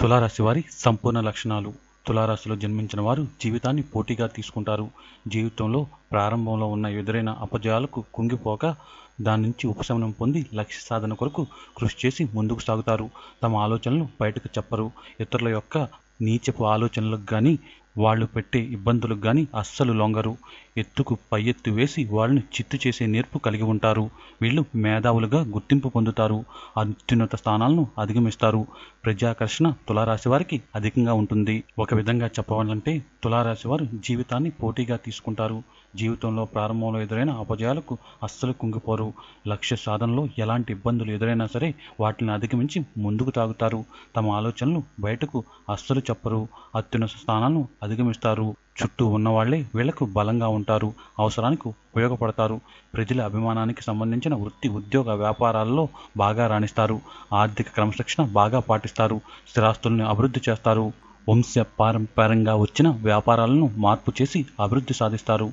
తులారాశి వారి సంపూర్ణ లక్షణాలు. తులారాశిలో జన్మించిన వారు జీవితాన్ని పోటీగా తీసుకుంటారు. జీవితంలో ప్రారంభంలో ఉన్న ఎదురైన అపజయాలకు కుంగిపోక దాని నుంచి ఉపశమనం పొంది లక్ష్య సాధన కొరకు కృషి చేసి ముందుకు సాగుతారు. తమ ఆలోచనలు బయటకు చెప్పరు. ఇతరుల యొక్క నీచపు ఆలోచనలకు కానీ వాళ్ళు పెట్టే ఇబ్బందులకు కానీ అస్సలు లొంగరు. ఎత్తుకు పై ఎత్తు వేసి వాళ్ళని చిత్తు చేసే నేర్పు కలిగి ఉంటారు. వీళ్ళు మేధావులుగా గుర్తింపు పొందుతారు. అత్యున్నత స్థానాలను అధిగమిస్తారు. ప్రజాకర్షణ తులారాశి వారికి అధికంగా ఉంటుంది. ఒక విధంగా చెప్పాలంటే తులారాశి వారు జీవితాన్ని పోటీగా తీసుకుంటారు. జీవితంలో ప్రారంభంలో ఎదురైన అపజయాలకు అస్సలు కుంగిపోరు. లక్ష్య సాధనలో ఎలాంటి ఇబ్బందులు ఎదురైనా సరే వాటిని అధిగమించి ముందుకు తాగుతారు. తమ ఆలోచనలు బయటకు అస్సలు చెప్పరు. అత్యున్నత స్థానాలను అధిగమిస్తారు. చుట్టూ ఉన్నవాళ్ళే వీళ్ళకు బలంగా ఉంటారు. అవసరానికి ఉపయోగపడతారు. ప్రజల అభిమానానికి సంబంధించిన వృత్తి ఉద్యోగ వ్యాపారాల్లో బాగా రాణిస్తారు. ఆర్థిక క్రమశిక్షణ బాగా పాటిస్తారు. స్థిరాస్తుల్ని అభివృద్ధి చేస్తారు. వంశ పారంపర్యంగా వచ్చిన వ్యాపారాలను మార్పు చేసి అభివృద్ధి సాధిస్తారు.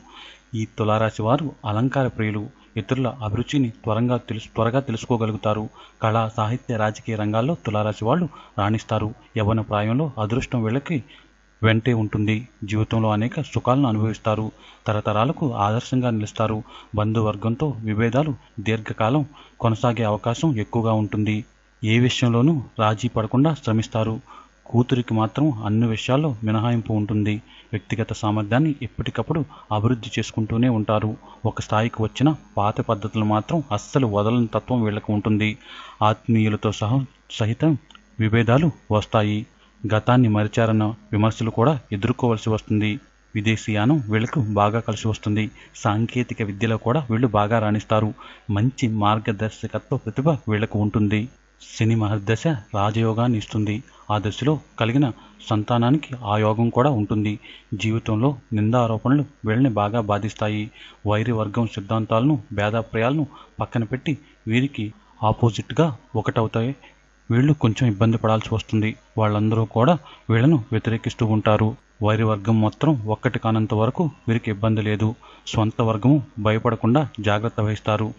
ఈ తులారాశి వారు అలంకార ప్రియులు. ఇతరుల అభిరుచిని త్వరగా తెలుసు త్వరగా తెలుసుకోగలుగుతారు. కళా సాహిత్య రాజకీయ రంగాల్లో తులారాశి వాళ్ళు రాణిస్తారు. యవ్వన ప్రాయంలో అదృష్టం వీళ్ళకి వెంటే ఉంటుంది. జీవితంలో అనేక సుఖాలను అనుభవిస్తారు. తరతరాలకు ఆదర్శంగా నిలుస్తారు. బంధువర్గంతో విభేదాలు దీర్ఘకాలం కొనసాగే అవకాశం ఎక్కువగా ఉంటుంది. ఏ విషయంలోనూ రాజీ పడకుండా శ్రమిస్తారు. కూతురికి మాత్రం అన్ని విషయాల్లో మినహాయింపు ఉంటుంది. వ్యక్తిగత సామర్థ్యాన్ని ఎప్పటికప్పుడు అభివృద్ధి చేసుకుంటూనే ఉంటారు. ఒక స్థాయికి వచ్చిన పాత పద్ధతులు మాత్రం అస్సలు వదలని తత్వం వీళ్ళకు ఉంటుంది. ఆత్మీయులతో సహ సహితం విభేదాలు వస్తాయి. గతాన్ని మరిచారన్న విమర్శలు కూడా ఎదుర్కోవలసి వస్తుంది. విదేశీయానం వీళ్ళకు బాగా కలిసి వస్తుంది. సాంకేతిక విద్యలో కూడా వీళ్ళు బాగా రాణిస్తారు. మంచి మార్గదర్శకత్వ ప్రతిభ వీళ్ళకు ఉంటుంది. శని మహర్దశ రాజయోగాన్ని ఇస్తుంది. ఆ దశలో కలిగిన సంతానానికి ఆ యోగం కూడా ఉంటుంది. జీవితంలో నిందారోపణలు వీళ్ళని బాగా బాధిస్తాయి. వైరి వర్గం సిద్ధాంతాలను భేదాప్రయాలను పక్కన పెట్టి వీరికి ఆపోజిట్గా ఒకటవుతాయి. వీళ్ళు కొంచెం ఇబ్బంది పడాల్సి వస్తుంది. వాళ్ళందరూ కూడా వీళ్ళను వ్యతిరేకిస్తూ ఉంటారు. వారి వర్గం మొత్తం ఒక్కటి కానంత వరకు వీరికి ఇబ్బంది లేదు. స్వంత వర్గము భయపడకుండా జాగ్రత్త వహిస్తారు.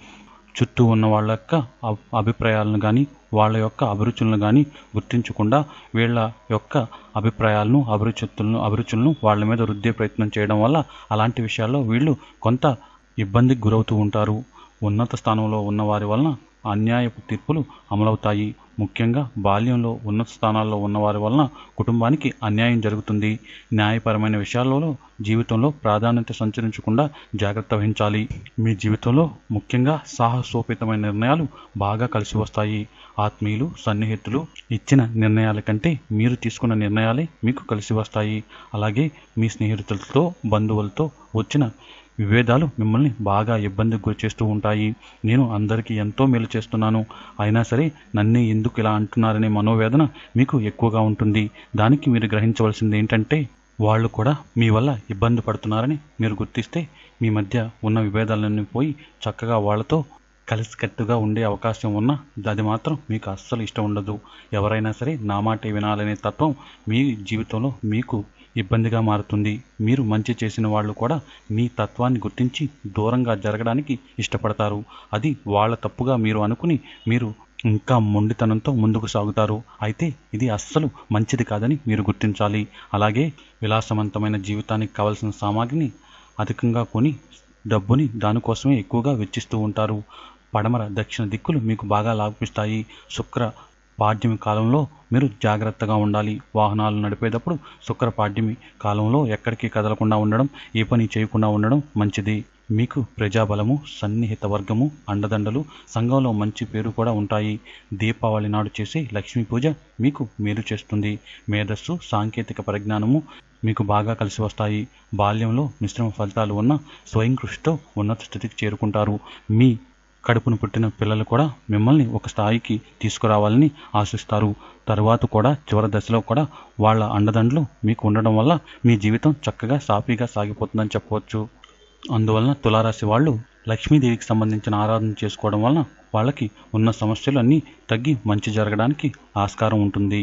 చుట్టూ ఉన్న వాళ్ళ యొక్క అబ్- అభిప్రాయాలను కానీ వాళ్ళ యొక్క అభిరుచులను కానీ గుర్తించకుండా వీళ్ళ యొక్క అభిప్రాయాలను అభిరుచులను అభిరుచులను వాళ్ళ మీద రుద్దే ప్రయత్నం చేయడం వల్ల అలాంటి విషయాల్లో వీళ్ళు కొంత ఇబ్బందికి గురవుతూ ఉంటారు. ఉన్నత స్థానంలో ఉన్న వారి వలన అన్యాయపు తీర్పులు అమలవుతాయి. ముఖ్యంగా బాల్యంలో ఉన్నత స్థానాల్లో ఉన్నవారి వలన కుటుంబానికి అన్యాయం జరుగుతుంది. న్యాయపరమైన విషయాలలో జీవితంలో ప్రాధాన్యత సంచరించకుండా జాగ్రత్త వహించాలి. మీ జీవితంలో ముఖ్యంగా సాహసోపేతమైన నిర్ణయాలు బాగా కలిసి వస్తాయి. ఆత్మీయులు సన్నిహితులు ఇచ్చిన నిర్ణయాల కంటే మీరు తీసుకున్న నిర్ణయాలే మీకు కలిసి వస్తాయి. అలాగే మీ స్నేహితులతో బంధువులతో వచ్చిన విభేదాలు మిమ్మల్ని బాగా ఇబ్బందికి గురి చేస్తూ ఉంటాయి. నేను అందరికీ ఎంతో మేలు చేస్తున్నాను. అయినా సరే నన్నే ఎందుకు ఇలా అంటున్నారనే మనోవేదన మీకు ఎక్కువగా ఉంటుంది. దానికి మీరు గ్రహించవలసింది ఏంటంటే వాళ్ళు కూడా మీ వల్ల ఇబ్బంది పడుతున్నారని మీరు గుర్తిస్తే మీ మధ్య ఉన్న విభేదాలన్నీ పోయి చక్కగా వాళ్ళతో కలిసికట్టుగా ఉండే అవకాశం ఉన్నా అది మాత్రం మీకు అస్సలు ఇష్టం ఉండదు. ఎవరైనా సరే నా మాటే వినాలనే తత్వం మీ జీవితంలో మీకు ఇబ్బందిగా మారుతుంది. మీరు మంచి చేసిన వాళ్ళు కూడా మీ తత్వాన్ని గుర్తించి దూరంగా జరగడానికి ఇష్టపడతారు. అది వాళ్ళ తప్పుగా మీరు అనుకుని మీరు ఇంకా మొండితనంతో ముందుకు సాగుతారు. అయితే ఇది అస్సలు మంచిది కాదని మీరు గుర్తించాలి. అలాగే విలాసవంతమైన జీవితానికి కావలసిన సామాగ్రిని అధికంగా కొని డబ్బుని దానికోసమే ఎక్కువగా వెచ్చిస్తూ ఉంటారు. పడమర దక్షిణ దిక్కులు మీకు బాగా లాభిస్తాయి. శుక్ర పాడ్యమి కాలంలో మీరు జాగ్రత్తగా ఉండాలి. వాహనాలు నడిపేటప్పుడు శుక్ర పాడ్యమి కాలంలో ఎక్కడికి కదలకుండా ఉండడం ఏ పని చేయకుండా ఉండడం మంచిది. మీకు ప్రజాబలము సన్నిహిత వర్గము అండదండలు సంఘంలో మంచి పేరు కూడా ఉంటాయి. దీపావళి నాడు చేసే లక్ష్మీ పూజ మీకు మేలు చేస్తుంది. మేధస్సు సాంకేతిక పరిజ్ఞానము మీకు బాగా కలిసి వస్తాయి. బాల్యంలో మిశ్రమ ఫలితాలు ఉన్న స్వయం కృషితో ఉన్నత స్థితికి చేరుకుంటారు. మీ కడుపును పుట్టిన పిల్లలు కూడా మిమ్మల్ని ఒక స్థాయికి తీసుకురావాలని ఆశిస్తారు. తరువాత కూడా చివరి దశలో కూడా వాళ్ళ అండదండలు మీకు ఉండడం వల్ల మీ జీవితం చక్కగా సాఫీగా సాగిపోతుందని చెప్పవచ్చు. అందువలన తులారాశి వాళ్ళు లక్ష్మీదేవికి సంబంధించిన ఆరాధన చేసుకోవడం వలన వాళ్ళకి ఉన్న సమస్యలు అన్నీ తగ్గి మంచి జరగడానికి ఆస్కారం ఉంటుంది.